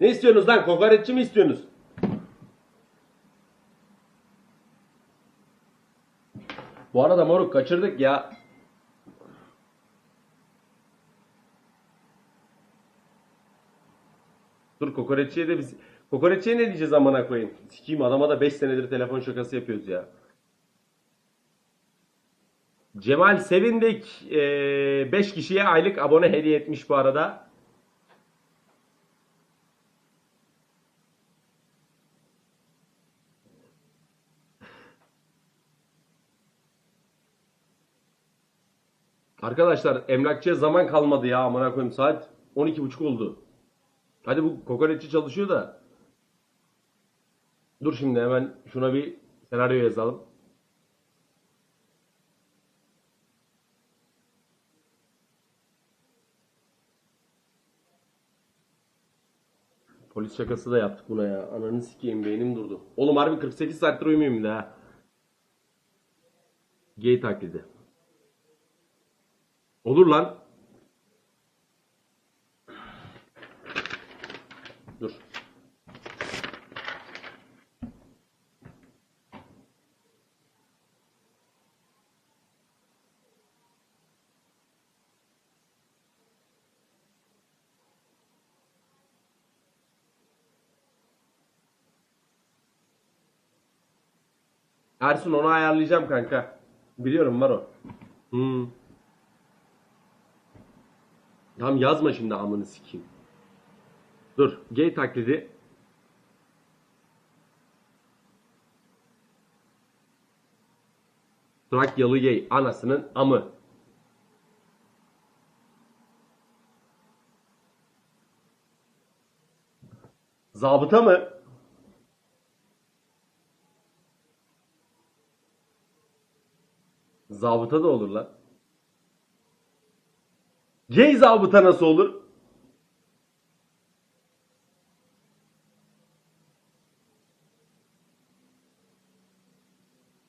Ne istiyorsunuz lan? Kokoreççi mi istiyorsunuz? Bu arada moruk kaçırdık ya. Dur kokoreççiye de biz... Kokoreççiye ne diyeceğiz amına koyayım? Sikiyim adama da 5 senedir telefon şakası yapıyoruz ya. Cemal Sevindik 5 kişiye aylık abone hediye etmiş bu arada. Arkadaşlar emlakçıya zaman kalmadı ya amına koyayım saat 12.30 oldu. Hadi bu kokoreççi çalışıyor da. Dur şimdi hemen şuna bir senaryo yazalım. Polis şakası da yaptık buna ya. Ananı sikeyim beynim durdu. Oğlum harbi 48 saattir uyumuyorum da ha. Gay taklidi. Olur lan. Dur. Ersun onu ayarlayacağım kanka. Biliyorum var o. Hmm. Tamam yazma şimdi amını sikeyim. Dur. Gay taklidi. Trakyalı gay. Anasının amı. Zabıta mı? Zabıta da olur lan. Gay zabıta nasıl olur?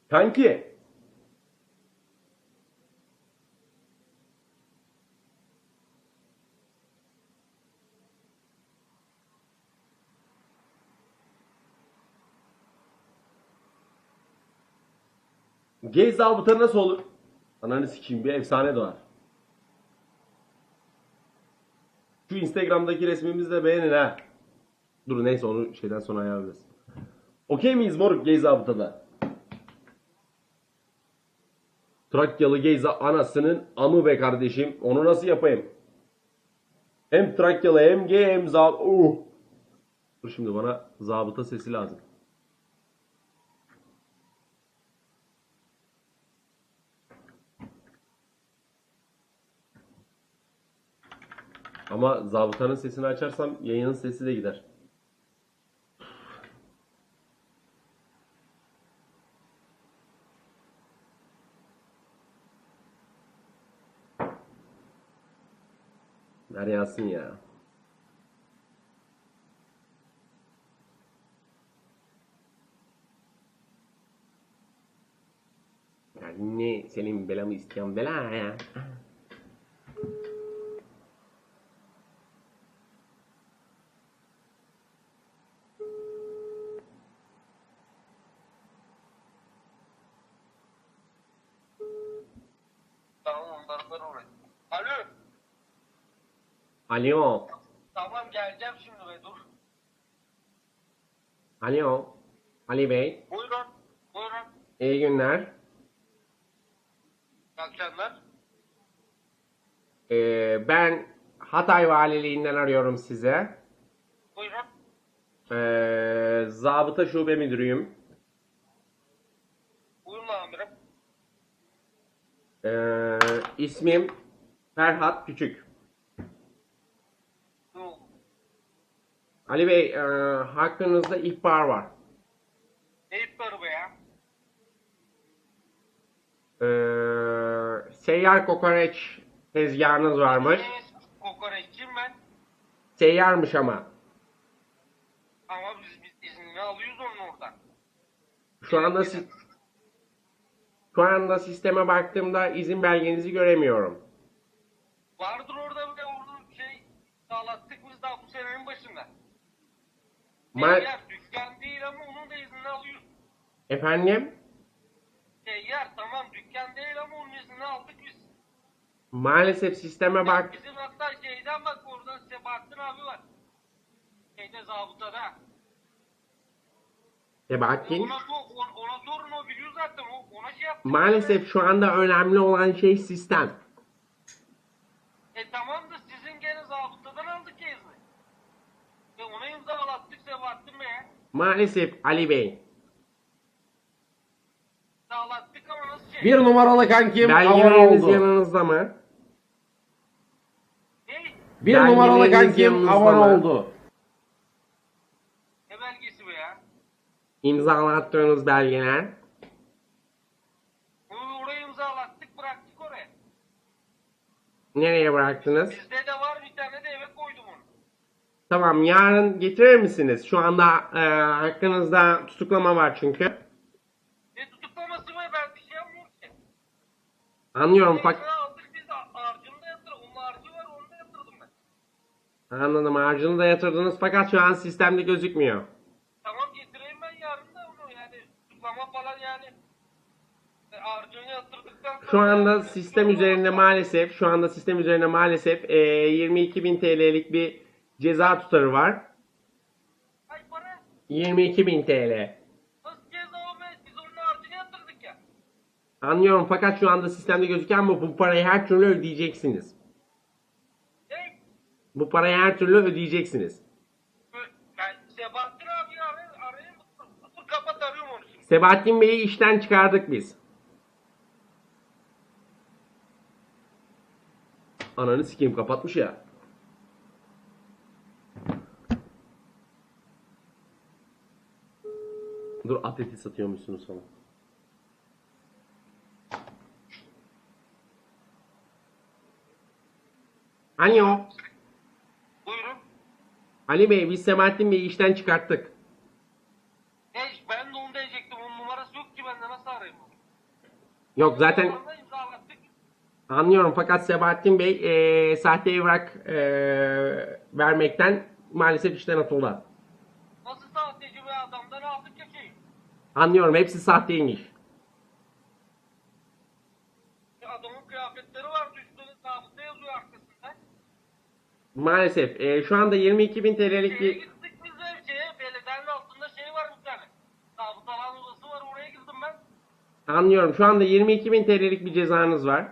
Kanki. Gay zabıta nasıl olur? Ananı sikeyim bir efsane doğar. Şu Instagram'daki resmimizi de beğenin ha. Dur neyse onu şeyden sonra ayarlarız. Okey miyiz moruk gay zabıtada? Trakyalı geyza anasının amı be kardeşim. Onu nasıl yapayım? Hem Trakyalı hem gay hem zab... Uh. Dur şimdi bana zabıta sesi lazım. Ama zabıtanın sesini açarsam yayının sesi de gider. Ver yansın ya. Ya ne senin belamı isteyen bela ya. Tamam onlardan oraya. Alo. Alo. Tamam geleceğim şimdi be dur. Alo. Ali Bey. Buyurun. Buyurun. İyi günler. İyi akşamlar. Ee, ben Hatay Valiliğinden arıyorum size. Buyurun. Ee, zabıta şube müdürüyüm. Buyurun amirim. Ee, ismim Ferhat Küçük. Ne oldu? Ali Bey, e, hakkınızda ihbar var. Ne ihbarı be ya? Ee, seyyar kokoreç tezgahınız varmış. Neyiniz? Kokoreççiyim ben. Seyyarmış ama. Ama biz, biz iznini alıyoruz onun oradan. Şu anda si- şu anda sisteme baktığımda izin belgenizi göremiyorum. Vardır orada bir de onu şey sağlattık biz daha bu senenin başında. Ma- Seyyar dükkan değil ama onun da iznini alıyorsun. Efendim? Seyyar tamam dükkan değil ama onun iznini aldık biz. Maalesef sisteme bak. Bizim hatta şeyden bak oradan Sebahattin abi var. Şeyde zabıtada. Sebahattin. Ona, sor- ona, ona sorun o biliyor zaten. O, ona şey yaptı. Maalesef şu anda önemli olan şey sistem. E tamam da sizin gene zabıtadan aldık ya izni. E ona imzalattık Sebahattin Bey'e. Maalesef Ali Bey. İmzalattık ama nasıl şey? Bir numaralı kankim abone oldu. yanınızda mı? Ne? Bir Belgeleriniz numaralı kankim yanınızda abone mı? oldu. Ne belgesi bu ya? İmzalattığınız belgeler. Oraya imzalattık bıraktık oraya. Nereye bıraktınız? Bizde de var bir tane de eve koydum onu. Tamam yarın getirir misiniz? Şu anda e, hakkınızda tutuklama var çünkü. Ne tutuklaması mı ben bir şey yapmıyorum ki. Anlıyorum fak aldık biz de harcını da yatırdım. Onun harcı var onu da yatırdım ben. Anladım harcını da yatırdınız fakat şu an sistemde gözükmüyor. Tamam getireyim ben yarın da onu yani. Tutuklama falan yani. E, harcını yatırdıktan sonra. Şu anda sistem üzerinde maalesef şu anda sistem üzerinde maalesef e, 22.000 TL'lik bir ceza tutarı var. Ay para 22.000 TL. Anlıyorum fakat şu anda sistemde gözüken bu. Bu parayı her türlü ödeyeceksiniz. Ne? Bu parayı her türlü ödeyeceksiniz. Ben Sebahattin abi arayayım. arayayım. Dur kapat arıyorum onu şimdi. Sebahattin Bey'i işten çıkardık biz. Ananı sikeyim kapatmış ya. Dur at eti satıyormuşsunuz falan. Alo. Buyurun. Ali Bey biz Sebahattin Bey'i işten çıkarttık. Ne ben de onu diyecektim. Onun numarası yok ki bende nasıl arayayım onu? Yok zaten imzalattık. Anlıyorum fakat Sebahattin Bey eee sahte evrak eee, vermekten maalesef işten atıldı. Nasıl sahteci bir adamdan aldık ya şeyi. Anlıyorum hepsi sahteymiş. Adamın kıyafetleri var üstünde sabıta yazıyor arkasında. Maalesef eee, şu anda 22.000 TL'lik Şeye bir gittik biz de şeye belediyenin altında şey var bir tane. Sabıtaların odası var oraya girdim ben. anlıyorum şu anda 22.000 TL'lik bir cezanız var.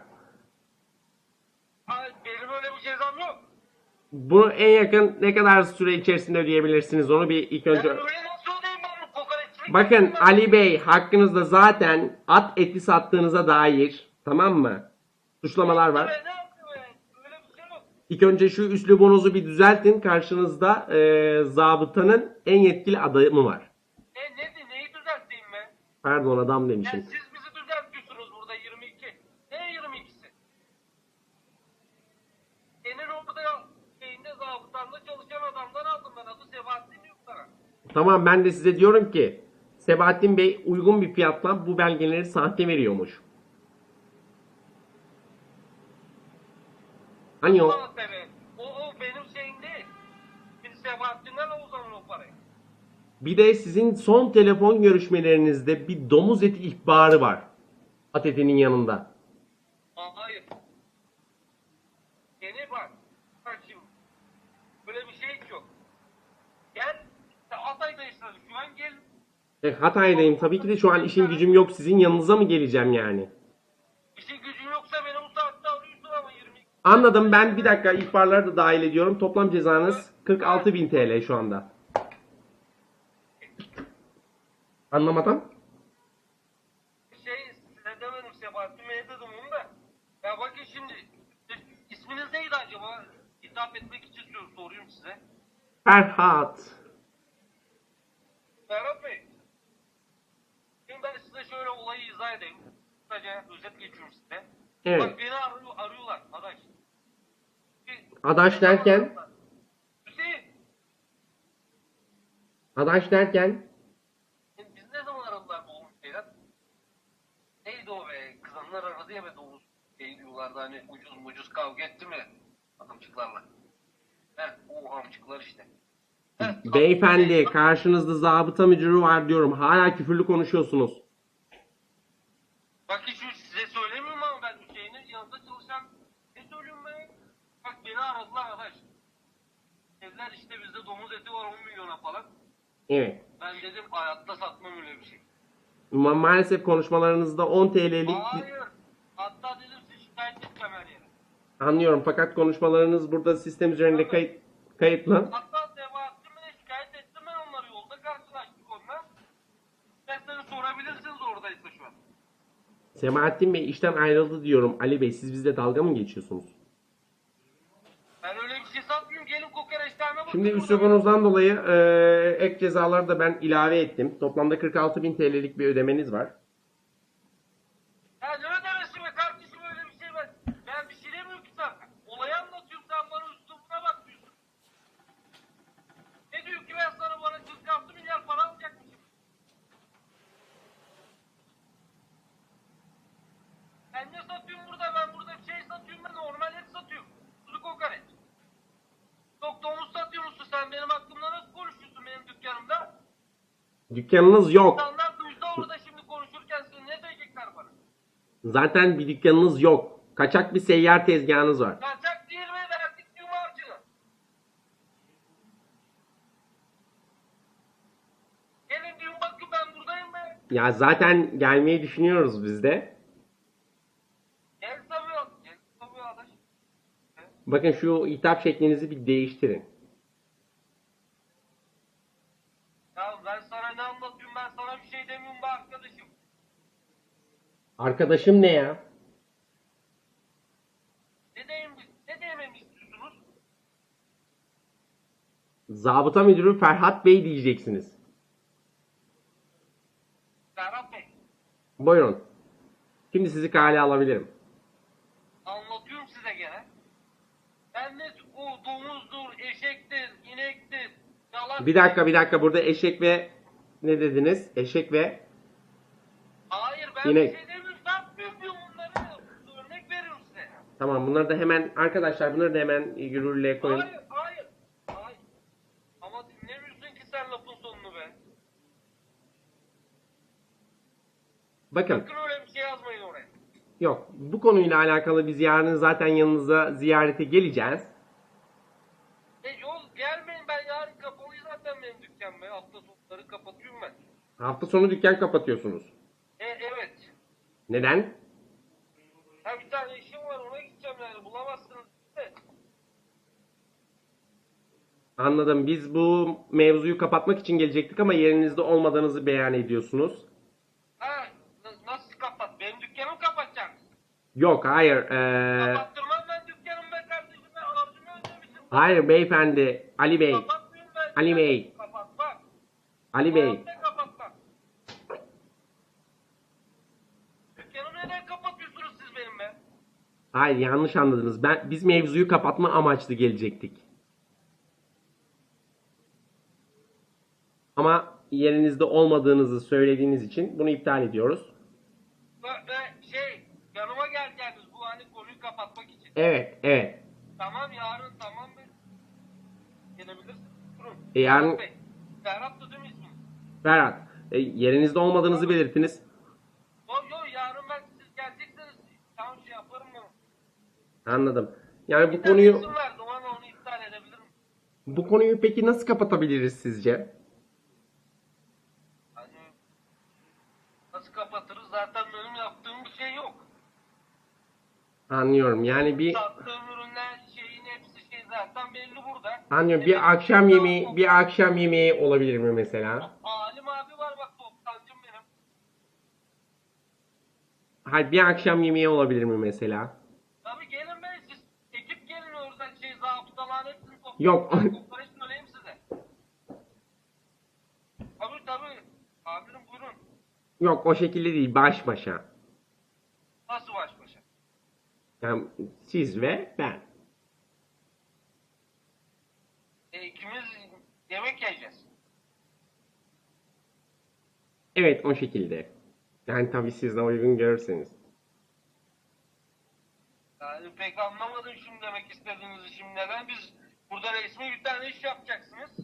Ay, benim öyle bir cezam yok. Bunu en yakın ne kadar süre içerisinde ödeyebilirsiniz onu bir ilk Ben önce... öyle Bakın. Ali Bey hakkınızda zaten at eti sattığınıza dair tamam mı? Suçlamalar var. Şey yok. İlk önce şu üslubunuzu bir düzeltin. Karşınızda eee zabıtanın en yetkili adamı var. Ne, ne, neyi düzelteyim ben? Pardon adam Yani demişim. siz bizi düzeltiyorsunuz burada 22. Ne 22'si? Senin orada şeyinde zabıtanda çalışan adamdan aldım ben adı Sebahattin yok sana. Tamam ben de size diyorum ki Sebahattin Bey uygun bir fiyatla bu belgeleri sahte veriyormuş. Hani o? O, o benim şeyim değil. Biz Sebahattin'den al o zaman o parayı. Bir de sizin son telefon görüşmelerinizde bir domuz eti ihbarı var. At etinin yanında. Aa, hayır. Yeni bak. Bak şimdi. Böyle bir şey hiç yok. Gel. işte Hatay'dayız şu an gel. E, Hatay'dayım tabii ki de şu an işim gücüm yok. Sizin yanınıza mı geleceğim yani? İşin gücün yoksa beni bu saatte arıyorsun ama 22. Anladım ben bir dakika ihbarları da dahil ediyorum. Toplam cezanız 46.000 TL şu anda. Anlamadım. Şey size demedim Sebahattin Bey'e dedim onu da. Ya bakın şimdi. isminiz neydi acaba? Hitap etmek için sor- soruyorum size. Ferhat. Ferhat Bey. Şimdi ben size edeyim. Kısaca özet geçiyorum size. Evet. Bak beni arıyor, arıyorlar adaş. Bir- Adaş derken? Hüseyin. Adaş derken? Biz ne zaman aradılar bu Oğuz şeyden? Neydi o be? Kızanlar aradı ya be Oğuz şey diyorlardı hani ucuz mucuz kavga etti mi? Adamcıklarla. He o amcıklar işte. Evet, Beyefendi karşınızda zabıta müdürü var diyorum. Hala küfürlü konuşuyorsunuz. Bak hiç size söylemiyorum ama ben Hüseyin'in yanında çalışan ne söylüyorum ben? Bak beni aradılar arkadaş. Dediler işte bizde domuz eti var 10 milyona falan. Evet. Ben dedim hayatta satmam öyle bir şey. Ma- maalesef konuşmalarınızda 10 TL'lik Hayır. Hatta dedim sizi şikayet edeceğim her yere. anlıyorum fakat konuşmalarınız burada sistem üzerinde kayıt kayıtlı. Hatta Sebahattin Bey'e şikayet ettim ben onları yolda karşılaştık onunla. İsterseniz sorabilirsiniz oradaysa şu an. Semahattin Bey işten ayrıldı diyorum. Ali Bey siz bizle dalga mı geçiyorsunuz? Ben öyle bir şey satmıyorum. Gelin kokoreçlerine bakın. Şimdi üslubunuzdan dolayı e, ek cezaları da ben ilave ettim. Toplamda 46.000 TL'lik bir ödemeniz var. Ya ne ödemesi be kardeşim öyle bir şey ben. Ben bir şey demiyorum ki zaten. Olayı anlatıyorum sen bana üslubuna bakmıyorsun. Ne diyor ki ben sana bana 46 milyar para alacakmışım. Ben ne satıyorum burada? Ben burada bir şey satıyorum ben normal et satıyorum. Kuzu kokoreç. Çok domuz satıyor musun sen? Benim hakkımda nasıl konuşuyorsun benim dükkanımda? Dükkanınız yok. İnsanlar duysa orada şimdi konuşurken seni ne diyecekler bana? Zaten bir dükkanınız yok. Kaçak bir seyyar tezgahınız var. Kaçak değil mi? Verdik harcını. Gelin düğün bakın ben buradayım be. Ya zaten gelmeyi düşünüyoruz biz de. Gel tabii. Gel tabii arkadaş. Bakın şu hitap şeklinizi bir değiştirin. Ya ben sana ne anlatıyorum ben sana bir şey demiyorum be arkadaşım. Arkadaşım ne ya? Ne diyeyim ne dememi istiyorsunuz? Zabıta müdürü Ferhat Bey diyeceksiniz. Serhat Bey. Buyurun. Şimdi sizi kale alabilirim. Anlatıyorum size gene. Ben ne o domuzdur, eşektir, inektir, yalan. Bir dakika bir dakika burada eşek ve ne dediniz? Eşek ve Hayır ben İnek. bir şey demiyorum. Tamam bunları da hemen arkadaşlar bunları da hemen yürürlüğe koyun. Hayır, hayır, hayır. Ama dinlemiyorsun ki sen lafın sonunu be. Bakın Sakın öyle bir şey yazmayın oraya. yok bu konuyla alakalı biz yarın zaten yanınıza ziyarete geleceğiz. E yol gelmeyin ben yarın kapalı zaten benim dükkan be. Hafta sonları kapatıyorum ben. Hafta sonu dükkan kapatıyorsunuz. E evet. Neden? Ha bir tane işim var ona gideceğim yani bulamazsınız. Evet. Anladım. Biz bu mevzuyu kapatmak için gelecektik ama yerinizde olmadığınızı beyan ediyorsunuz. Ha n- nasıl kapat? Benim dükkanımı kapatacaksın. Yok, hayır. Ee, Kapattırmam ben dükkanımı be kardeşim. Ben harcımı ödemişim. hayır beyefendi. Ali Bey. Kapatmıyorum ben. Ali Bey. Kapatma. Ali Bey. Hayatta kapatmam. Dükkanımı neden kapatıyorsunuz siz benim be? Hayır yanlış anladınız. Ben biz mevzuyu kapatma amaçlı gelecektik. Ama yerinizde olmadığınızı söylediğiniz için bunu iptal ediyoruz. Ve, ve şey yanıma geleceksiniz bu hani konuyu kapatmak için. Evet, evet. Tamam yarın tamam mı? Gelebilirsin. Durun. E, yarın-. Serhat da değil mi isminiz? Ferhat, e, yerinizde olmadığınızı belirttiniz. Yok yok yarın ben siz gelecekseniz tamam şey yaparım ben. Anladım. Yani bu Bir konuyu onu iptal edebilirim. bu konuyu peki nasıl kapatabiliriz sizce? Hani nasıl kapatırız zaten benim yaptığım bir şey yok. Anlıyorum. Yani bir Sattığım ürünler şeyin hepsi şey zaten belli burada. anlıyorum. Bir akşam yemeği, bir akşam yemeği olabilir mi mesela? Alim abi var bak toptancım benim. Hayır, bir akşam yemeği olabilir mi mesela? Tabii gelin be siz ekip gelin oradan şey zabıtalar hepsini toplayın. Yok. Kokoreç söyleyeyim size. Tabii tabii. Amirim buyurun. Yok, o şekilde değil. Baş başa. Yani siz ve ben. E, ikimiz yemek yiyeceğiz. Evet, o şekilde. Yani tabii siz de uygun görürseniz. Yani pek anlamadım şimdi demek istediğinizi şimdi neden biz burada resmi bir tane iş yapacaksınız.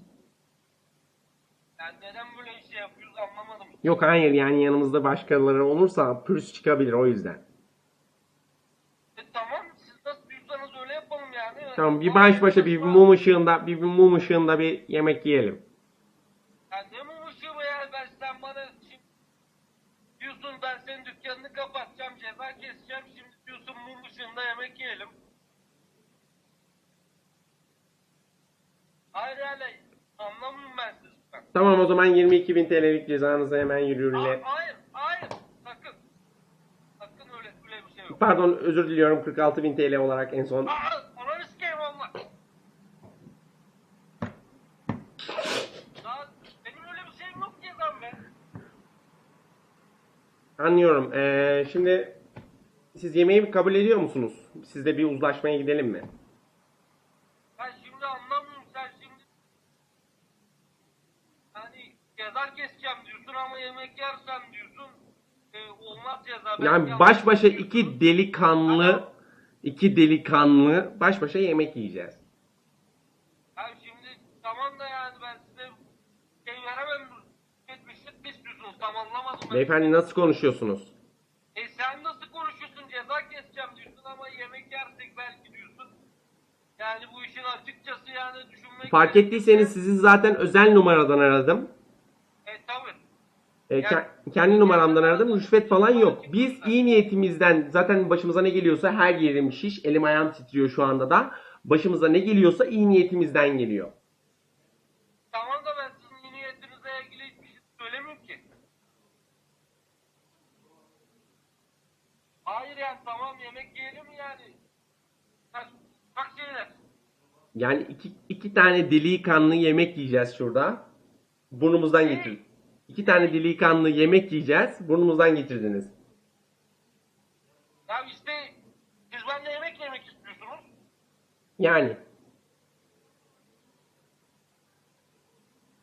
Yani neden böyle şey yapıyoruz anlamadım. Yok hayır yani yanımızda başkaları olursa pürüz çıkabilir o yüzden. E tamam siz nasıl diyorsanız öyle yapalım yani. Tamam bir baş başa bir mum ışığında bir, bir mum ışığında bir yemek yiyelim. Ya ne mum ışığı bu ya ben sen bana şimdi diyorsun ben senin dükkanını kapatacağım ceza keseceğim şimdi diyorsun mum ışığında yemek yiyelim. Hayır yani anlamıyorum ben sizden. Tamam o zaman 22.000 TL'lik cezanıza hemen. Hayır, hayır, hayır, sakın. Sakın öyle, öyle bir şey yok. Pardon özür diliyorum 46.000 TL olarak en son. Aa, ananı sikeyim valla. Daha benim öyle bir şeyim yok ki lan be. Anlıyorum. Ee, şimdi siz yemeği kabul ediyor musunuz? Sizle bir uzlaşmaya gidelim mi? Ben şimdi anlamıyorum sen şimdi. Hani ceza keseceğim diyorsun ama yemek yersen diyorsun. E, olmaz ceza. Ben Yani baş başa iki delikanlı iki delikanlı baş başa yemek yiyeceğiz. Ya şimdi tamam da yani ben size şey veremem. Etmişlik mi istiyorsunuz? Tam anlamadım ben. Beyefendi nasıl konuşuyorsunuz? E sen nasıl konuşuyorsun? Ceza keseceğim diyorsun ama yemek yersek belki diyorsun. Yani bu işin açıkçası yani düşünmek... Fark ettiyseniz sizi zaten özel numaradan aradım. E tabi. E, ke- kendi numaramdan aradım. Rüşvet falan yok. Biz iyi niyetimizden zaten başımıza ne geliyorsa her yerim şiş. Elim ayağım titriyor şu anda da. Başımıza ne geliyorsa iyi niyetimizden geliyor. Tamam da ben sizin iyi niyetinizle ilgili hiçbir şey söylemiyorum ki. Hayır yani tamam yemek yiyelim yani. Bak, bak şeyler. Yani iki, iki tane delikanlı yemek yiyeceğiz şurada. Burnumuzdan getir. İki tane delikanlı yemek yiyeceğiz. Burnumuzdan getirdiniz. Ya işte siz benimle yemek yemek istiyorsunuz. Yani.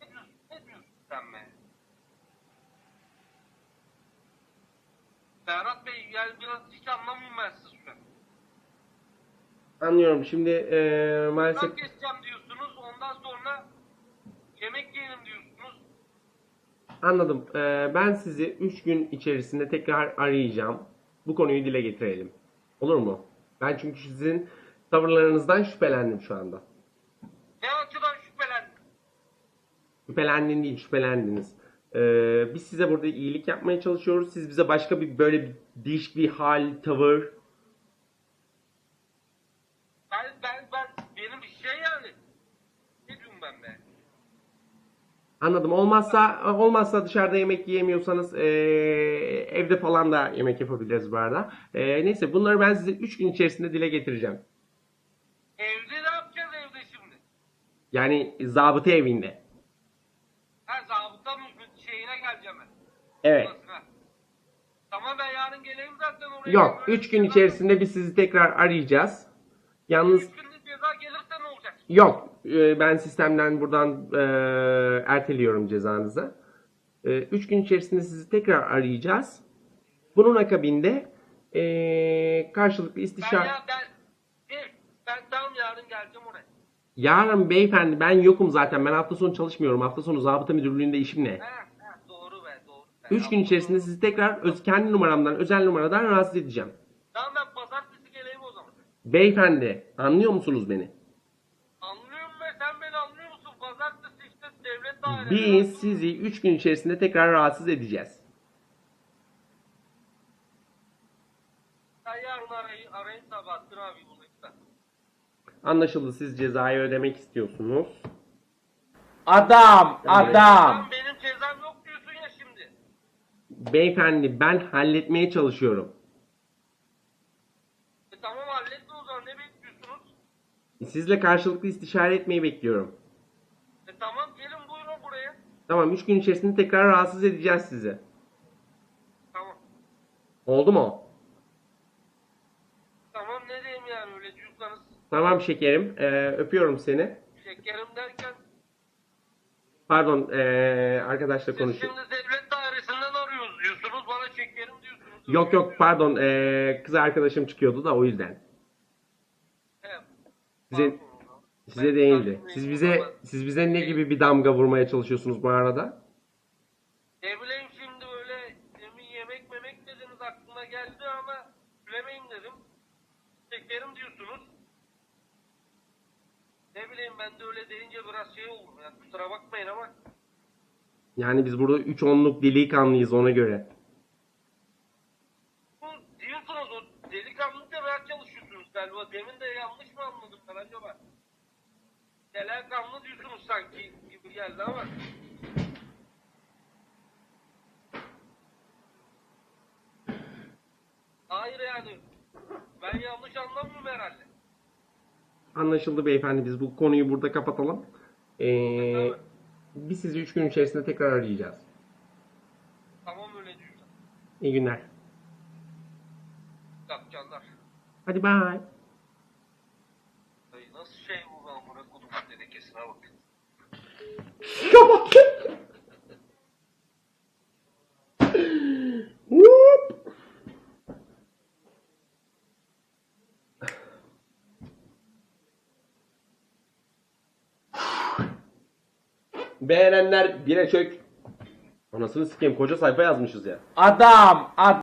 Ne diyorsun? Ne diyorsun sen be? Ferhat Bey yani biraz hiç anlamıyorum ben sizi şu an. Anlıyorum. Şimdi eee maalesef Nasıl keseceğim diyorsunuz ondan sonra yemek yiyelim diyorsunuz. anladım. Eee, ben sizi 3 gün içerisinde tekrar arayacağım. Bu konuyu dile getirelim. Olur mu? Ben çünkü sizin tavırlarınızdan şüphelendim şu anda. Ne açıdan şüphelendin? Şüphelendin değil, şüphelendiniz. Eee, biz size burada iyilik yapmaya çalışıyoruz. Siz bize başka bir böyle bir değişik bir hal, tavır, Ben, ben, ben, benim bir şey yani. Ne diyorum ben be? Anladım. Olmazsa olmazsa dışarıda yemek yiyemiyorsanız eee, evde falan da yemek yapabiliriz bu arada. Eee, neyse bunları ben size 3 gün içerisinde dile getireceğim. Evde ne yapacağız evde şimdi? Yani zabıta evinde. Ha zabıta mı şeyine geleceğim ben. Evet. Odasına. Tamam ben yarın geleyim zaten oraya. Yok. Böyle 3 gün ceza- içerisinde biz sizi tekrar arayacağız. Yalnız Üç günde ceza gelirse ne olacak? yok. Eee, ben sistemden buradan eee, erteliyorum cezanızı. 3 gün içerisinde sizi tekrar arayacağız. Bunun akabinde eee, karşılıklı Ben istişare... ya ben, ben tam yarın geleceğim oraya. Yarın beyefendi ben yokum zaten. Ben hafta sonu çalışmıyorum. Hafta sonu zabıta müdürlüğünde işim ne? He, he, doğru be doğru. be. 3 gün içerisinde sizi tekrar öz, kendi numaramdan, özel numaradan rahatsız edeceğim. Tamam ben pazartesi geleyim o zaman. Beyefendi, anlıyor musunuz beni? Anlıyorum be sen beni anlıyor musun? Pazartesi işte devlet dairesi. Biz sizi 3 gün içerisinde tekrar rahatsız edeceğiz. Anlaşıldı siz cezayı ödemek istiyorsunuz. Adam, adam. Benim cezam yok diyorsun ya şimdi. Beyefendi ben halletmeye çalışıyorum. E tamam hallettin o zaman ne bekliyorsunuz? Sizle karşılıklı istişare etmeyi bekliyorum. E tamam gelin buyurun buraya. Tamam 3 gün içerisinde tekrar rahatsız edeceğiz sizi. Tamam. Oldu mu? Tamam ne diyeyim yani öyle diyorsanız. Tamam şekerim. Ee, öpüyorum seni. Şekerim derken Pardon ee, arkadaşla konuşuyorum. şimdi devlet dairesinden arıyoruz diyorsunuz bana şekerim diyorsunuz. Yok yok pardon ee, kız arkadaşım çıkıyordu da o yüzden. Evet. Pardon. Size değildi. Siz bize siz bize ne gibi bir damga vurmaya çalışıyorsunuz bu arada? Ne bileyim şimdi böyle demin yemek memek dediniz aklıma geldi ama bilemeyim dedim. Çekerim diyorsunuz. Ne bileyim ben de öyle deyince biraz şey oldum ya kusura bakmayın ama. Yani biz burada 3 onluk delikanlıyız ona göre. Bu diyorsunuz o delikanlıkla rahat çalışıyorsunuz galiba. Demin de yanlış mı anladım ben acaba? Delikanlı diyorsunuz sanki gibi geldi ama. Hayır yani. Ben yanlış anlamıyorum herhalde. Anlaşıldı beyefendi biz bu konuyu burada kapatalım. Ee, biz sizi 3 gün içerisinde tekrar arayacağız. Tamam öyle diyorsan. İyi günler. Yapacaklar. Hadi bye. Ay nasıl şey bu lan bırak kodum dedekesine bak. Kapat. Whoop. Beğenenler bire çök. Anasını sikeyim koca sayfa yazmışız ya. Adam, adam.